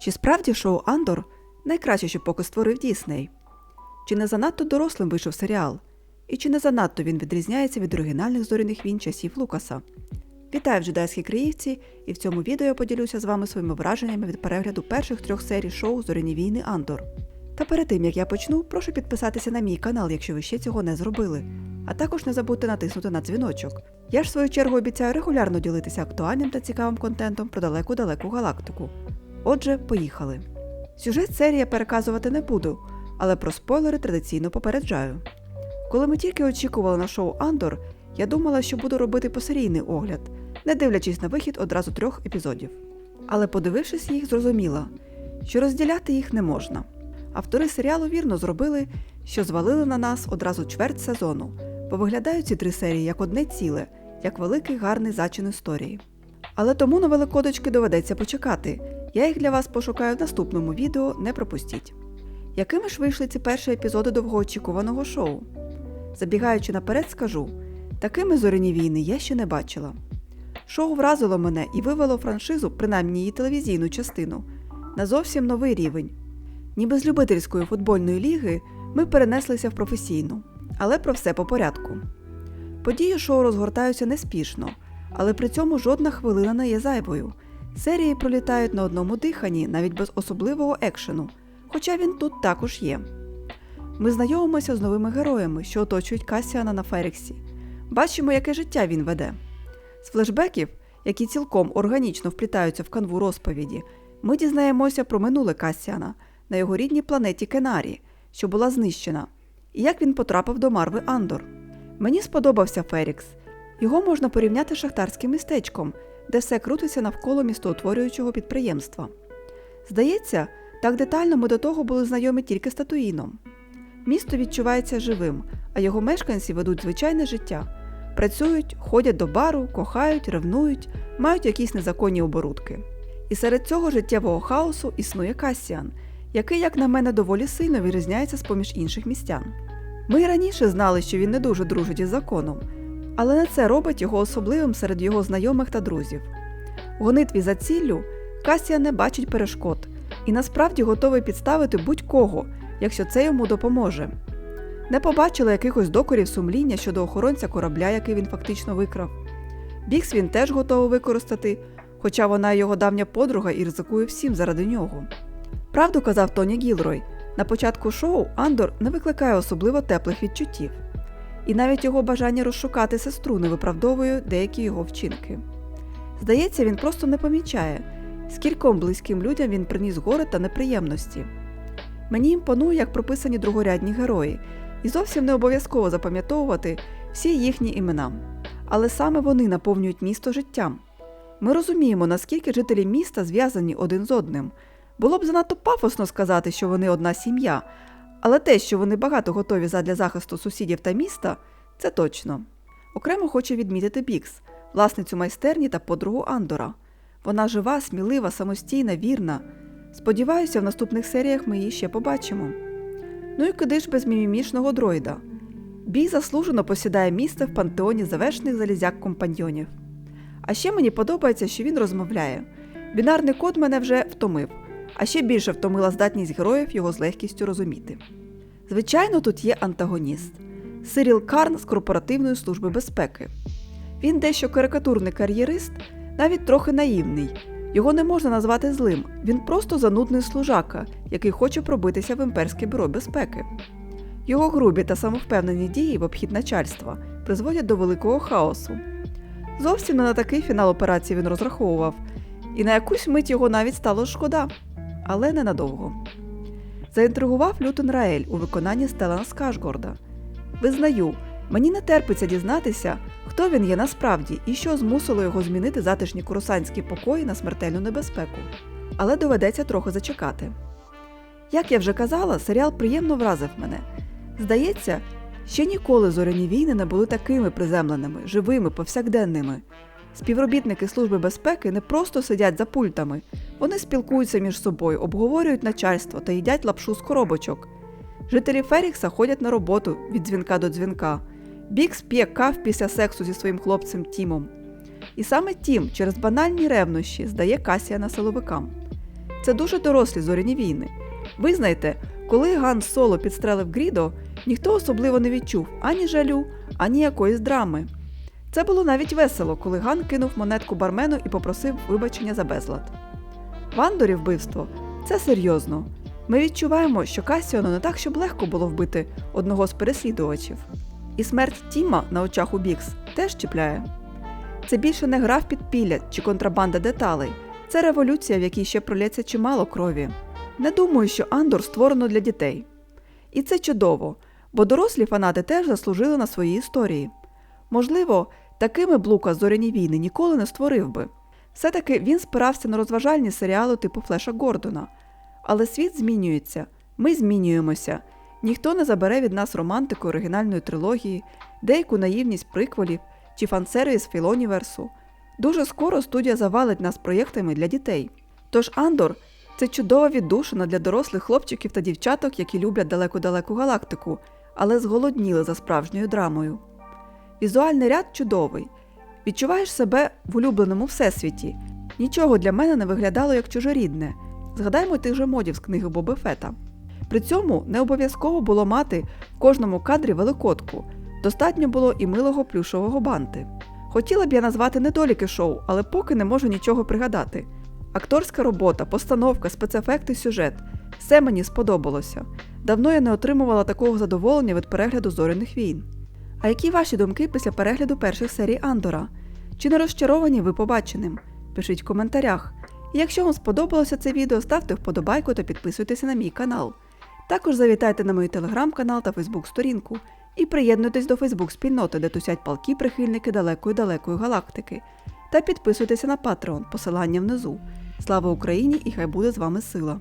Чи справді шоу Андор найкраще, що поки створив Дісней? Чи не занадто дорослим вийшов серіал? І чи не занадто він відрізняється від оригінальних зоряних війн часів Лукаса? Вітаю в джедайській криївці, і в цьому відео я поділюся з вами своїми враженнями від перегляду перших трьох серій шоу Зоряні війни Андор. Та перед тим як я почну, прошу підписатися на мій канал, якщо ви ще цього не зробили. А також не забудьте натиснути на дзвіночок. Я ж в свою чергу обіцяю регулярно ділитися актуальним та цікавим контентом про далеку-далеку галактику. Отже, поїхали. Сюжет серії я переказувати не буду, але про спойлери традиційно попереджаю. Коли ми тільки очікували на шоу Андор, я думала, що буду робити посерійний огляд, не дивлячись на вихід одразу трьох епізодів. Але подивившись їх, зрозуміла, що розділяти їх не можна. Автори серіалу вірно зробили, що звалили на нас одразу чверть сезону, бо виглядають ці три серії як одне ціле, як великий гарний зачин історії. Але тому на великодочки доведеться почекати. Я їх для вас пошукаю в наступному відео, не пропустіть. Якими ж вийшли ці перші епізоди довгоочікуваного шоу? Забігаючи наперед, скажу: такими зоряні війни я ще не бачила. Шоу вразило мене і вивело франшизу, принаймні її телевізійну частину, на зовсім новий рівень. Ніби з любительської футбольної ліги ми перенеслися в професійну, але про все по порядку. Події шоу розгортаються неспішно, але при цьому жодна хвилина не є зайвою. Серії пролітають на одному диханні, навіть без особливого екшену, хоча він тут також є. Ми знайомимося з новими героями, що оточують Касіана на Ферексі. Бачимо, яке життя він веде. З флешбеків, які цілком органічно вплітаються в канву розповіді, ми дізнаємося про минуле Касіана на його рідній планеті Кенарі, що була знищена, і як він потрапив до Марви Андор. Мені сподобався Ферікс. Його можна порівняти з шахтарським містечком, де все крутиться навколо містоутворюючого підприємства. Здається, так детально ми до того були знайомі тільки з Татуїном. Місто відчувається живим, а його мешканці ведуть звичайне життя. Працюють, ходять до бару, кохають, ревнують, мають якісь незаконні оборудки. І серед цього життєвого хаосу існує Касіан, який, як на мене, доволі сильно вирізняється з поміж інших містян. Ми раніше знали, що він не дуже дружить із законом, але не це робить його особливим серед його знайомих та друзів. У гонитві за ціллю Касіан не бачить перешкод і насправді готовий підставити будь-кого, якщо це йому допоможе. Не побачили якихось докорів сумління щодо охоронця корабля, який він фактично викрав. Бікс він теж готовий використати, хоча вона його давня подруга і ризикує всім заради нього. Правду казав Тоні Гілрой, на початку шоу Андор не викликає особливо теплих відчуттів, і навіть його бажання розшукати сестру не виправдовує деякі його вчинки. Здається, він просто не помічає, скільком близьким людям він приніс горе та неприємності. Мені імпонує, як прописані другорядні герої, і зовсім не обов'язково запам'ятовувати всі їхні імена. Але саме вони наповнюють місто життям. Ми розуміємо, наскільки жителі міста зв'язані один з одним. Було б занадто пафосно сказати, що вони одна сім'я, але те, що вони багато готові задля захисту сусідів та міста, це точно. Окремо хочу відмітити Бікс, власницю майстерні та подругу Андора. Вона жива, смілива, самостійна, вірна. Сподіваюся, в наступних серіях ми її ще побачимо. Ну і куди ж без мімімішного дроїда? Бій заслужено посідає місце в пантеоні завершених залізяк компаньйонів. А ще мені подобається, що він розмовляє. Бінарний код мене вже втомив, а ще більше втомила здатність героїв його з легкістю розуміти. Звичайно, тут є антагоніст Сиріл Карн з корпоративної служби безпеки. Він дещо карикатурний кар'єрист, навіть трохи наївний. Його не можна назвати злим, він просто занудний служака, який хоче пробитися в імперське бюро безпеки. Його грубі та самовпевнені дії в обхід начальства призводять до великого хаосу. Зовсім не на такий фінал операції він розраховував, і на якусь мить його навіть стало шкода, але ненадовго. Заінтригував Лютон Раель у виконанні Стелана Скашгорда. Визнаю, мені не терпиться дізнатися, хто він є насправді і що змусило його змінити затишні курусанські покої на смертельну небезпеку. Але доведеться трохи зачекати. Як я вже казала, серіал приємно вразив мене. Здається, ще ніколи зоряні війни не були такими приземленими, живими, повсякденними. Співробітники Служби безпеки не просто сидять за пультами, вони спілкуються між собою, обговорюють начальство та їдять лапшу з коробочок. Жителі Ферікса ходять на роботу від дзвінка до дзвінка. Бікс п'є кав після сексу зі своїм хлопцем Тімом. І саме Тім через банальні ревнощі здає Касіана силовикам. Це дуже дорослі зоряні війни. Визнайте, коли Ган Соло підстрелив Грідо, ніхто особливо не відчув ані жалю, ані якоїсь драми. Це було навіть весело, коли Ган кинув монетку бармену і попросив вибачення за безлад. В Андорі вбивство це серйозно. Ми відчуваємо, що Касіону не так, щоб легко було вбити одного з переслідувачів. І смерть Тіма на очах у Бікс теж чіпляє. Це більше не гра в підпілля чи контрабанда деталей. Це революція, в якій ще пролється чимало крові. Не думаю, що Андор створено для дітей. І це чудово, бо дорослі фанати теж заслужили на свої історії. Можливо, такими б Лука зоряні війни ніколи не створив би. Все-таки він спирався на розважальні серіали типу Флеша Гордона. Але світ змінюється, ми змінюємося. Ніхто не забере від нас романтику оригінальної трилогії, деяку наївність приквелів чи фансервіс філоніверсу. Дуже скоро студія завалить нас проєктами для дітей. Тож Андор це чудова віддушина для дорослих хлопчиків та дівчаток, які люблять далеку-далеку галактику, але зголодніли за справжньою драмою. Візуальний ряд чудовий. Відчуваєш себе в улюбленому всесвіті. Нічого для мене не виглядало як чужорідне. Згадаймо тих же модів з книги Боби Фета. При цьому не обов'язково було мати в кожному кадрі великодку. Достатньо було і милого плюшового банти. Хотіла б я назвати недоліки шоу, але поки не можу нічого пригадати. Акторська робота, постановка, спецефекти, сюжет все мені сподобалося. Давно я не отримувала такого задоволення від перегляду зоряних війн. А які ваші думки після перегляду перших серій Андора? Чи не розчаровані ви побаченим? Пишіть в коментарях. І якщо вам сподобалося це відео, ставте вподобайку та підписуйтеся на мій канал. Також завітайте на мій телеграм-канал та фейсбук-сторінку і приєднуйтесь до Фейсбук-спільноти, де тусять палки прихильники далекої-далекої галактики. Та підписуйтеся на Patreon, посилання внизу. Слава Україні і хай буде з вами сила!